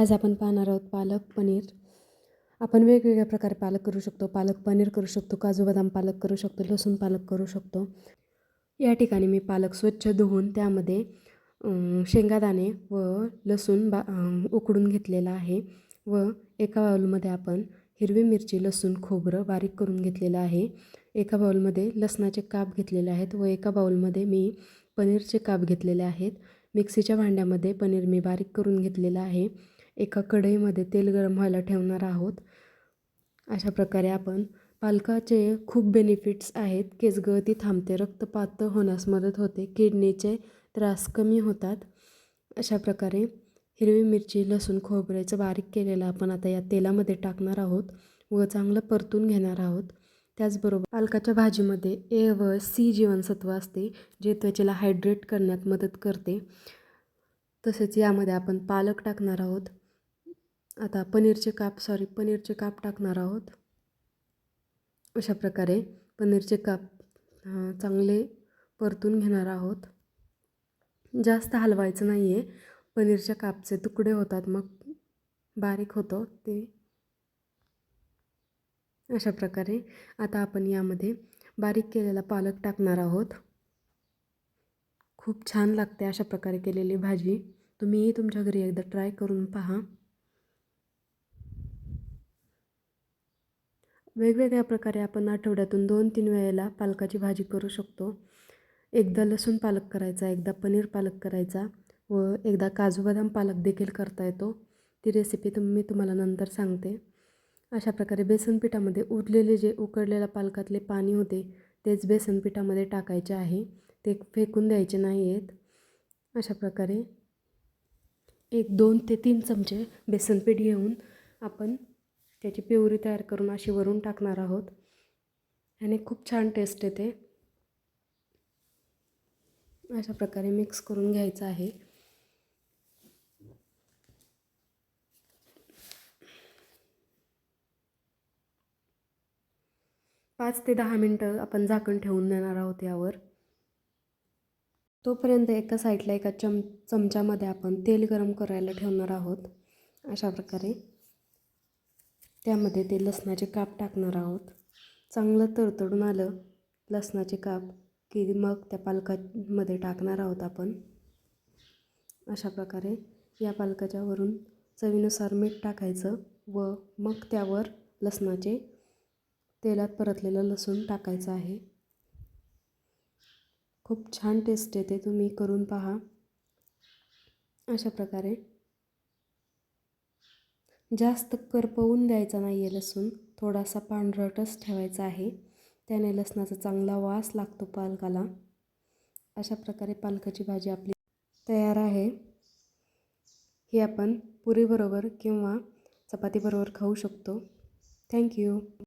आज आपण पाहणार आहोत पालक पनीर. आपण वेगवेगळ्या प्रकारे पालक करू शकतो. पालक पनीर करू शकतो काजू बदाम पालक करू शकतो लसूण पालक करू शकतो. या ठिकाणी मी पालक स्वच्छ धुवून त्यामध्ये शेंगादाणे व लसूण बा उकडून घेतलेला आहे व एका बाउलमध्ये आपण हिरवी मिरची लसूण खोबरं बारीक करून घेतलेलं आहे. एका बाउलमध्ये लसणाचे काप घेतलेले आहेत व एका बाउलमध्ये मी पनीरचे काप घेतलेले आहेत. मिक्सीच्या भांड्यामध्ये पनीर मी बारीक करून घेतलेलं आहे. एका कढईमध्ये तेल गरम व्हायला ठेवणार आहोत. अशा प्रकारे आपण पालकाचे खूप बेनिफिट्स आहेत. केसगळती थांबते रक्त पातळ होण्यास मदत होते किडनीचे त्रास कमी होतात. अशा प्रकारे हिरवी मिरची लसूण खोबऱ्याचं बारीक केलेलं आपण आता या तेलामध्ये टाकणार आहोत. व चांगलं परतून घेणार आहोत. त्याचबरोबर पालकाच्या भाजीमध्ये ए व सी जीवनसत्व असते जे त्वचेला हायड्रेट करण्यात मदत करते. तसेच यामध्ये आपण पालक टाकणार आहोत. आता पनीरचे काप सॉरी पनीरचे काप टाकणार आहोत. अशा प्रकारे पनीरचे काप चांगले परतून घेणार आहोत. जास्त हलवायचं नाही आहे पनीरच्या कापचे तुकडे होतात मग बारीक होतं ते. अशा प्रकारे आता आपण यामध्ये बारीक केलेला पालक टाकणार आहोत. खूप छान लागते अशा प्रकारे केलेली भाजी. तुम्हीही तुमच्या घरी एकदा ट्राय करून पहा. वेगवेगळ्या प्रकारे आपण आठवड्यातून दोन तीन वेळेला पालकाची भाजी करू शकतो. एकदा लसूण पालक करायचा एकदा पनीर पालक करायचा व एकदा काजू बदाम पालक देखील करता येतो. ती रेसिपी तुम मी तुम्हाला नंतर सांगते. अशा प्रकारे बेसन पिठामध्ये उरलेले जे उकडलेल्या पालकातले पाणी होते तेच बेसन पिठामध्ये टाकायचे आहे. ते फेकून द्यायचे नाही आहेत अशा प्रकारे एक दोन ते तीन चमचे बेसनपीठ घेऊन आपण त्याची प्युरी तयार करून अशी वरून टाकणार आहोत. आणि खूप छान टेस्ट येते. अशा प्रकारे मिक्स करून घ्यायचं आहे. पाच ते दहा मिनटं आपण झाकण ठेवून देणार आहोत यावर. तोपर्यंत एका साईडला एका चम चमच्यामध्ये आपण तेल गरम करायला ठेवणार आहोत. अशा प्रकारे. त्यामध्ये ते लसणाचे काप टाकणार आहोत. चांगलं तडतडून आलं लसणाचे काप की मग त्या पालकामध्ये टाकणार आहोत आपण. अशा प्रकारे या पालकाच्या वरून चवीनुसार मीठ टाकायचं व मग त्यावर लसणाचे तेलात परतलेलं लसूण टाकायचं आहे. खूप छान टेस्ट येते तुम्ही करून पहा. अशा प्रकारे जास्त करपवून द्यायचा नाही आहे लसूण. थोडासा पांढरटच ठेवायचा आहे. त्याने लसणाचा चांगला वास लागतो पालकाला. अशा प्रकारे पालकाची भाजी आपली तयार आहे. ही आपण पुरीबरोबर किंवा चपातीबरोबर खाऊ शकतो. थँक्यू